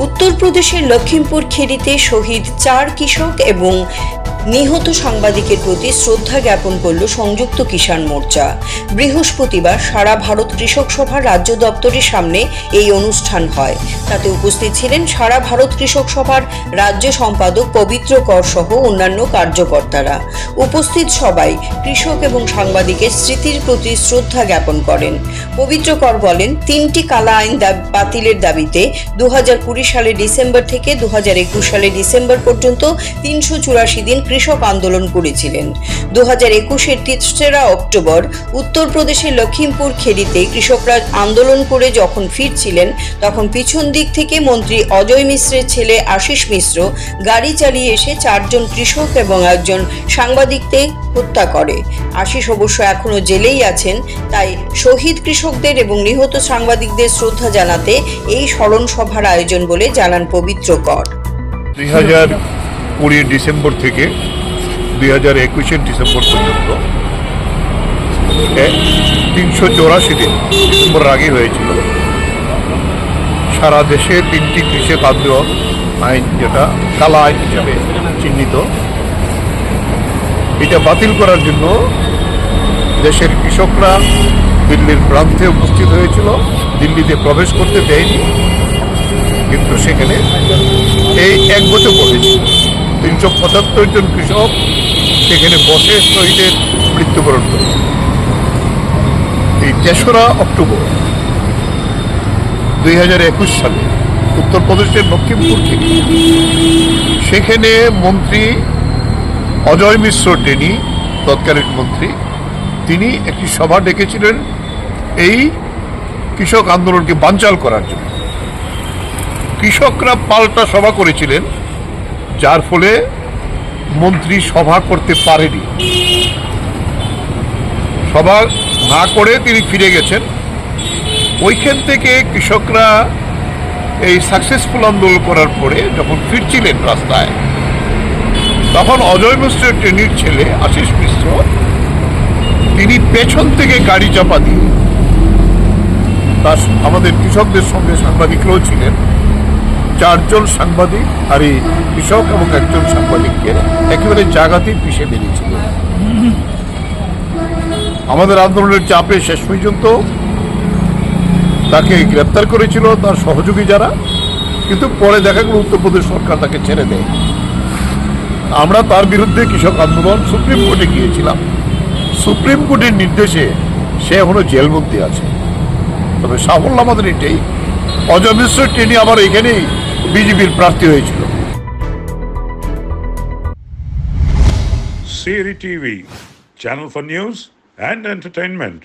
উত্তরপ্রদেশের লখিমপুর খেরিতে শহীদ চার কৃষক এবং নিহত সাংবাদিকের প্রতি শ্রদ্ধা জ্ঞাপন করল সংযুক্ত কিষাণ মোর্চা। বৃহস্পতিবার সারা ভারত কৃষক সভার রাজ্য দপ্তরের সামনে এই অনুষ্ঠান হয়। তাতে উপস্থিত ছিলেন সারা ভারত কৃষক সভার রাজ্য সম্পাদক পবিত্র কর সহ অন্যান্য কার্যকর্তারা। উপস্থিত সবাই কৃষক এবং সাংবাদিকের স্মৃতির প্রতি শ্রদ্ধা জ্ঞাপন করেন। পবিত্র কর বলেন, তিনটি কালা আইন বাতিলের দাবিতে দু হাজার কুড়ি সালের ডিসেম্বর থেকে দু সালের ডিসেম্বর পর্যন্ত তিনশো চুরাশি দিন কৃষক আন্দোলন করেছিলেন। দু হাজার একুশের তেসরা অক্টোবর উত্তরপ্রদেশের লখিমপুর খেরিতে কৃষকরা আন্দোলন করে যখন ফিরছিলেন, তখন পিছন দিক থেকে মন্ত্রী অজয় মিশ্রের ছেলে আশিস মিশ্র গাড়ি চালিয়ে এসে চারজন কৃষক এবং একজন সাংবাদিককে হত্যা করে। আশিস অবশ্য এখনও জেলেই আছেন, তাই শহীদ কৃষকদের এবং নিহত সাংবাদিকদের শ্রদ্ধা জানাতে এই স্মরণ সভার আয়োজন বলে জানান পবিত্র কর। দুই কুড়ির ডিসেম্বর থেকে দুই হাজার একুশের ডিসেম্বর পর্যন্ত। তিনশো চৌরাশি দিন ডিসেম্বর আগে হয়েছিল। সারা দেশে তিনটি কৃষক আন্দোলন আইন যেটা, কালা আইন হিসাবে চিহ্নিত। এটা বাতিল করার জন্য দেশের কৃষকরা দিল্লির প্রান্তে উপস্থিত হয়েছিল। দিল্লিতে প্রবেশ করতে দেয়নি। কিন্তু সেখানে এই এক বছর বসেছে তিনশো পঁচাত্তর জন কৃষক সেখানে বসে শহীদের মৃত্যুবরণ করে। এই তেসরা অক্টোবর দুই হাজার একুশ সালে উত্তরপ্রদেশের লক্ষ্মীপুর থেকে সেখানে মন্ত্রী অজয় মিশ্র টেনি, তৎকালীন মন্ত্রী, তিনি একটি সভা ডেকেছিলেন এই কৃষক আন্দোলনকে বানচাল করার জন্য। কৃষকরা পাল্টা সভা করেছিলেন যার ফলে মন্ত্রী সভা করতে পারেনি। সভা না করে তিনি ফিরে গেছেন। ওইখান থেকে কৃষকরা এই সাকসেসফুল আন্দোলন করার পরে যখন ফিরছিলেন রাস্তায়, তখন অজয় মিশ্র ট্রেনির ছেলে আশিস মিশ্র, তিনি পেছন থেকে গাড়ি চাপা দিয়ে তার আমাদের কৃষকদের সঙ্গে সাংবাদিকরাও ছিলেন। চারজন সাংবাদিক, আর এই কৃষক এবং একজন সাংবাদিককে একেবারে জায়গাতেই পিষে বেরিয়েছিল। আমাদের আন্দোলনের চাপে শেষ পর্যন্ত তাকে গ্রেপ্তার করেছিল তার সহযোগী যারা, কিন্তু পরে দেখা গেল উত্তরপ্রদেশ সরকার তাকে ছেড়ে দেয়। আমরা তার বিরুদ্ধে কৃষক আন্দোলন সুপ্রিম কোর্টে গিয়েছিলাম। সুপ্রিম কোর্টের নির্দেশে সে এখনও জেলবন্দি আছে। তবে সাফল্য আমাদের এটাই। অজয় মিশ্র টেনি আবার এখানেই বিজেপির প্রার্থী হয়েছিল Siri TV, channel for news and entertainment.